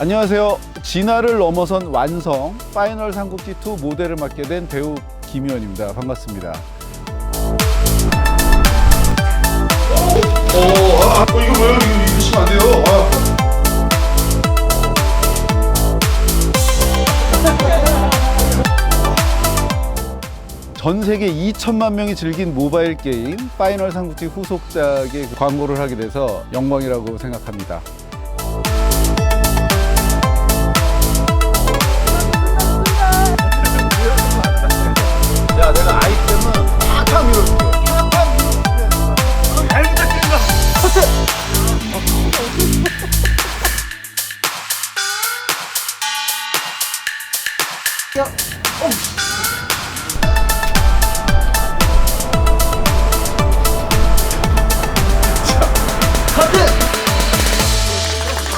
안녕하세요. 진화를 넘어선 완성 파이널 삼국지 2 모델을 맡게 된 배우 김희원입니다. 반갑습니다. 어, 아, 아, 이거 뭐예요? 이거 이거 치면 안 돼요. 아. 전 세계 2천만 명이 즐긴 모바일 게임 파이널 삼국지 후속작의 광고를 하게 돼서 영광이라고 생각합니다.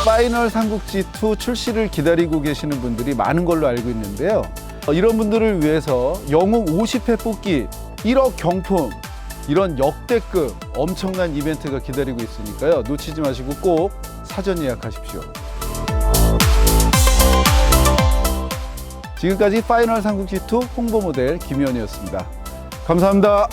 파이널 삼국지 2 출시를 기다리고 계시는 분들이 많은 걸로 알고 있는데요. 어, 이런 분들을 위해서 영웅 50회 뽑기 1억 경품 이런 역대급 엄청난 이벤트가 기다리고 있으니까요. 놓치지 마시고 꼭 사전 예약하십시오. 지금까지 파이널 삼국지 2 홍보 모델 김현이었습니다. 감사합니다.